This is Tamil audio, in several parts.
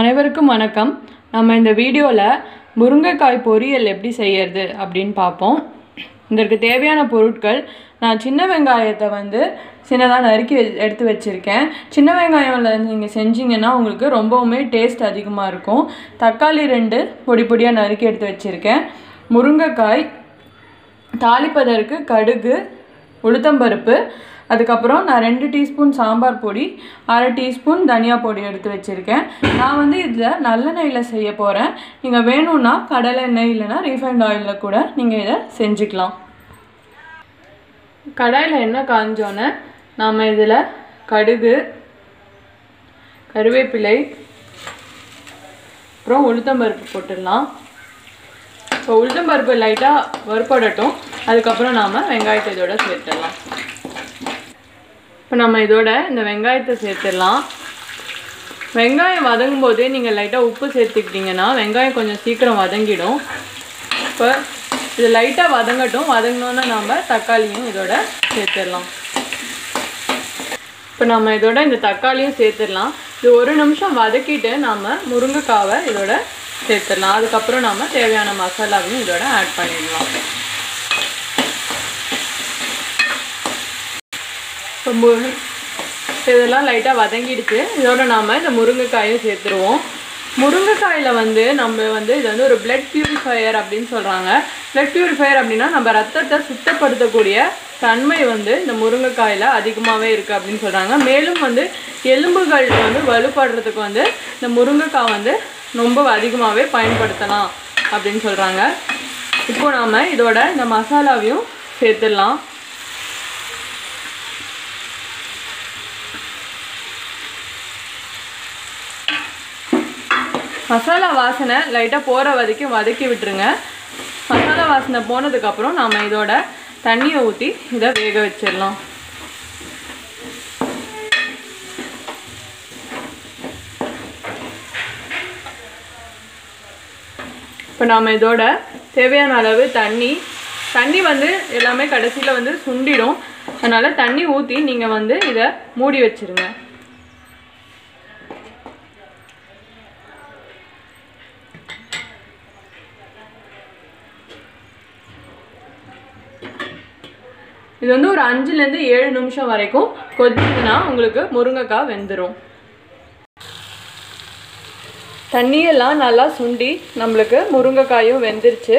அனைவருக்கும் வணக்கம். நம்ம இந்த வீடியோவில் முருங்கைக்காய் பொரியல் எப்படி செய்யறது அப்படின்னு பார்ப்போம். இதற்கு தேவையான பொருட்கள் நான் சின்ன வெங்காயத்தை வந்து சின்னதாக நறுக்கி எடுத்து வச்சுருக்கேன். சின்ன வெங்காயம்ல நீங்கள் செஞ்சிங்கன்னா உங்களுக்கு ரொம்பவுமே டேஸ்ட் அதிகமாக இருக்கும். தக்காளி ரெண்டு பொடி பொடியாக நறுக்கி எடுத்து வச்சுருக்கேன். முருங்கைக்காய் தாளிப்பதற்கு கடுகு உளுத்தம்பருப்பு அதுக்கப்புறம் நான் ரெண்டு டீஸ்பூன் சாம்பார் பொடி அரை டீஸ்பூன் தனியா பொடி எடுத்து வச்சுருக்கேன். நான் வந்து இதில் நல்லெண்ணெயில் செய்ய போகிறேன் நீங்கள் வேணும்னா கடலை எண்ணெய் இல்லைன்னா ரீஃபைண்ட் ஆயிலில் கூட நீங்கள் இதை செஞ்சுக்கலாம். கடாயில் எண்ணெய் காஞ்சோன்னே நாம் இதில் கடுகு கருவேப்பிலை அப்புறம் உளுத்தம்பருப்பு போட்டுடலாம். இப்போ உளுத்தம்பருப்பு லைட்டாக வறுப்படட்டும். அதுக்கப்புறம் நாம் வெங்காயத்தை இதோட சேர்த்துடலாம். இப்போ நம்ம இதோட இந்த வெங்காயத்தை சேர்த்துடலாம். வெங்காயம் வதங்கும் போதே நீங்கள் லைட்டாக உப்பு சேர்த்துக்கிட்டிங்கன்னா வெங்காயம் கொஞ்சம் சீக்கிரம் வதங்கிடும். இப்போ இது லைட்டாக வதங்கட்டும். வதங்கினோன்னா நாம் தக்காளியும் இதோட சேர்த்துடலாம். இப்போ நம்ம இதோட இந்த தக்காளியும் சேர்த்துடலாம். இது ஒரு நிமிஷம் வதக்கிட்டு நாம் முருங்கைக்காவை இதோட சேர்த்துடலாம். அதுக்கப்புறம் நாம் தேவையான மசாலாவையும் இதோட ஆட் பண்ணிடலாம். இப்போ இதெல்லாம் லைட்டாக வதங்கிடுச்சு. இதோட நாம் இந்த முருங்கைக்காயும் சேர்த்துருவோம். முருங்கைக்காயில் வந்து நம்ம வந்து இது வந்து ஒரு பிளட் பியூரிஃபையர் அப்படின்னு சொல்கிறாங்க பிளட் பியூரிஃபையர் அப்படின்னா நம்ம ரத்தத்தை சுத்தப்படுத்தக்கூடிய தன்மை வந்து இந்த முருங்கைக்காயில் அதிகமாகவே இருக்குது அப்படின்னு சொல்கிறாங்க மேலும் வந்து எலும்புகள் வந்து வலுப்படுறதுக்கு வந்து இந்த முருங்கைக்காய் வந்து ரொம்ப அதிகமாகவே பயன்படுத்தலாம் அப்படின்னு சொல்கிறாங்க இப்போ நாம் இதோட இந்த மசாலாவையும் சேர்த்துடலாம். மசாலா வாசனை லைட்டாக போகிற வரைக்கும் வதக்கி விட்டுருங்க. மசாலா வாசனை போனதுக்கப்புறம் நாம் இதோட தண்ணியை ஊற்றி இதை வேக வச்சிடலாம். இப்போ நாம் இதோட தேவையான அளவு தண்ணி தண்ணி வந்து எல்லாமே கடைசியில் வந்து சுண்டிடும். அதனால் தண்ணி ஊற்றி நீங்கள் வந்து இதை மூடி வச்சிருங்க. இது வந்து ஒரு அஞ்சுலேருந்து ஏழு நிமிஷம் வரைக்கும் கொதிச்சுதுன்னா உங்களுக்கு முருங்கைக்காய் வெந்துடும் தண்ணியெல்லாம் நல்லா சுண்டி நம்மளுக்கு முருங்கைக்காயும் வெந்துருச்சு.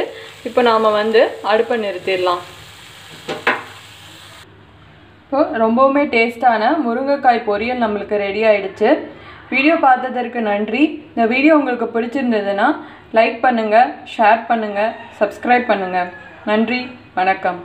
இப்போ நாம் வந்து அடுப்பை நிறுத்திடலாம். இப்போ ரொம்பவுமே டேஸ்டான முருங்கைக்காய் பொரியல் நம்மளுக்கு ரெடி ஆயிடுச்சு. வீடியோ பார்த்ததற்கு நன்றி. இந்த வீடியோ உங்களுக்கு பிடிச்சிருந்ததுன்னா லைக் பண்ணுங்கள் ஷேர் பண்ணுங்கள் சப்ஸ்கிரைப் பண்ணுங்கள் நன்றி வணக்கம்.